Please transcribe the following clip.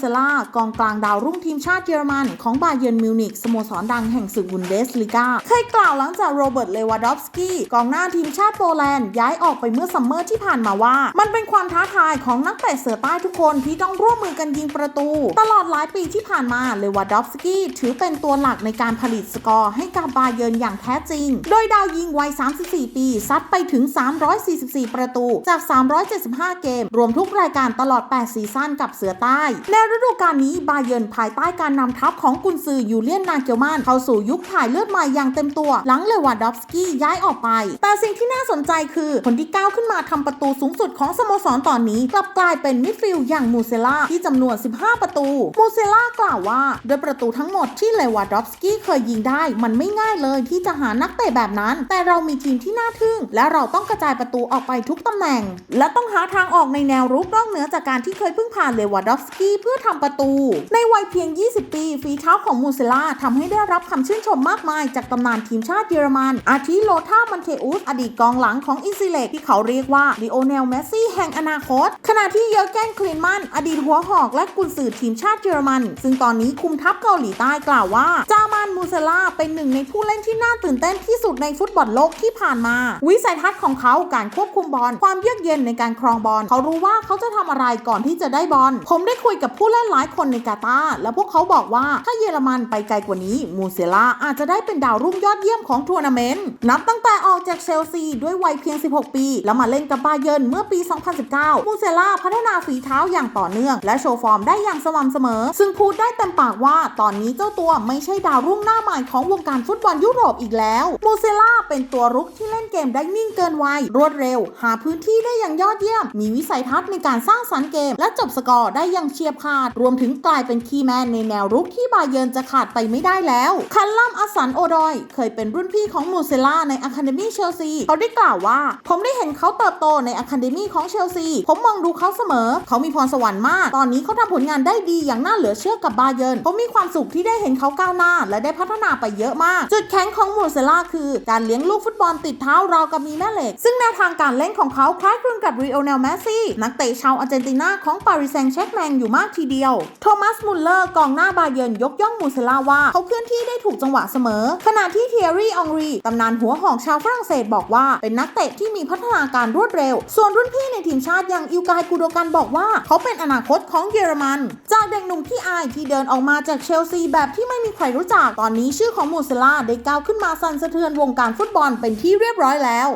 เซล่ากองกลางดาวรุ่งทีมชาติเยอรมัน ของบาเยิร์นมิวนิกสโมสรดังแห่งศึกบุนเดสลีกาเคยกล่าวหลังจากโรเบิร์ตเลวาดอฟสกี้กองหน้าทีมชาติโปแลนด์ย้ายออกไปเมื่อซัมเมอร์ที่ผ่านมาว่า มันเป็น ความท้าทายของนักเตะเสือใต้ทุกคนที่ต้องร่วมมือกันยิงประตู ตลอดหลายปีที่ผ่านมาเลวาดอฟสกี้ถือเป็นตัวหลักในการผลิตสกอร์ให้กับบาเยิร์นอย่างแท้จริง โดยดาวยิงวัย 34 ปี ซัดไปถึง 344 ประตูจาก 375 เกม รวมทุกรายการตลอด 8 ซีซั่นกับเสือใต้ ในฤดูกาลนี้บาเยิร์นภายใต้การนำทัพของกุนซือยูเลียนนาเกลมานเข้าสู่ยุคถ่ายเลือดใหม่อย่างเต็มตัว หลังเลวาดอฟสกี้ย้ายออกไป แต่สิ่งที่น่าสนใจคือคนที่ก้าวขึ้นมาทำประตูสูงสุดของสโมสรตอนนี้กลับกลายเป็นมิดฟิลด์อย่างมูเซล่าที่จำนวน 15 ประตู มูเซล่ากล่าวว่าด้วยประตูทั้งหมดที่เลวาดอฟสกี้เคยยิงได้ มันไม่ง่ายเลยที่จะหานักเตะแบบนั้น แต่เรามีทีมที่น่าทึ่ง และเราต้องกระจายประตูออกไปทุกตำแหน่ง และต้องหาทางออกในแนวรุกนอกเหนือจากการที่เคยพึ่งพาเลวาดอฟสกี้เพื่อทำประตู ในวัยเพียง 20 ปี ฝีเท้าของมูเซล่าทำให้ได้รับคำชื่นชมมากมายจากตำนานทีมชาติเยอรมัน อาทิโลธามันเทอุสอดีตกองหลังของอิซิเลกที่เขาเรียกว่าลิโอเนลเมสซี่แห่งอนาคต ขณะที่เยอร์เกนคลินมันอดีตหัวหอกและกุนซือทีมชาติเยอรมัน ซึ่งตอนนี้คุมทัพเกาหลีใต้กล่าวว่า จามันมูเซล่าเป็นหนึ่งในผู้เล่นที่น่าตื่นเต้นที่สุดในฟุตบอลโลกที่ผ่านมา วิสัยทัศน์ของเขาการควบคุมบอล ความเยือกเย็นในการครองบอล เขารู้ว่าเขาจะทำอะไรก่อนที่จะได้บอล ผมได้คุยกับผู้เล่นหลายคนในกาตาร์และพวกเขาบอกว่าถ้าเยอรมันไปไกลกว่านี้มูเซล่าอาจจะได้เป็นดาวรุ่งยอดเยี่ยมของทัวร์นาเมนต์นับตั้งแต่ออกจากเชลซีด้วยวัยเพียง 16 ปี แล้วมาเล่นกับบาเยิร์นเมื่อปี 2019มูเซล่าพัฒนาฝีเท้าอย่างต่อเนื่อง และโชว์ฟอร์มได้อย่างสม่ำเสมอ ซึ่งพูดได้เต็มปากว่าตอนนี้เจ้าตัวไม่ใช่ดาวรุ่งหน้าใหม่ของวงการฟุตบอลยุโรปอีกแล้ว มูเซล่าเป็นตัวรุกที่เล่น เกมได้นิ่งเกินวัยรวดเร็ว หาพื้นที่ได้อย่างยอดเยี่ยม มีวิสัยทัศน์ในการสร้างสรรค์เกม และจบสกอร์ได้อย่างเฉียบขาด รวมถึงกลายเป็นคีย์แมนในแนวรุกที่บาเยิร์นจะขาดไปไม่ได้แล้วคันลัมอัสันโอดอย เคยเป็นรุ่นพี่ของมูเซล่าในอะคาเดมี่เชลซีเขาได้กล่าวว่า ผมได้เห็นเขาเติบโตในอะคาเดมี่ของเชลซีผมมองดูเขาเสมอ เขามีพรสวรรค์มาก ตอนนี้เขาทำผลงานได้ดีอย่างน่าเหลือเชื่อกับบาเยิร์นผมมีความสุขที่ได้เห็นเขาก้าวหน้า และได้พัฒนาไปเยอะมาก จุดแข็งของมูเซล่าคือ การเลี้ยงลูกฟุตบอลติดเท้าราวกับมีแม่เหล็ก ซึ่งแนวทางการเล่นของเขาคล้ายคลึงกับรีโอเนลเมสซี่นักเตะชาวอาร์เจนตินาของปารีสแซงต์แชร์กแมงอยู่มากทีเดียว โทมัสมุลเลอร์กองหน้าบาเยิร์นยกย่องมูเซล่าว่าเขาเคลื่อนที่ได้ถูกจังหวะเสมอ ขณะที่เทียรี่องรีตำนานหัวหอกชาวฝรั่งเศสบอกว่า เป็นนักเตะที่มีพัฒนาการรวดเร็ว ส่วนรุ่นพี่ในทีมชาติอย่างอิวกายกูโดกันบอกว่า เขาเป็นอนาคตของเยอรมัน จากเด็กหนุ่มที่อายที่เดินออกมาจากเชลซีแบบที่ไม่มีใครรู้จักตอนนี้ชื่อของมูเซล่าได้ก้าวขึ้นมาสั่นสะเทือนวงการฟุตบอลเป็นที่เรียบร้อยแล้ว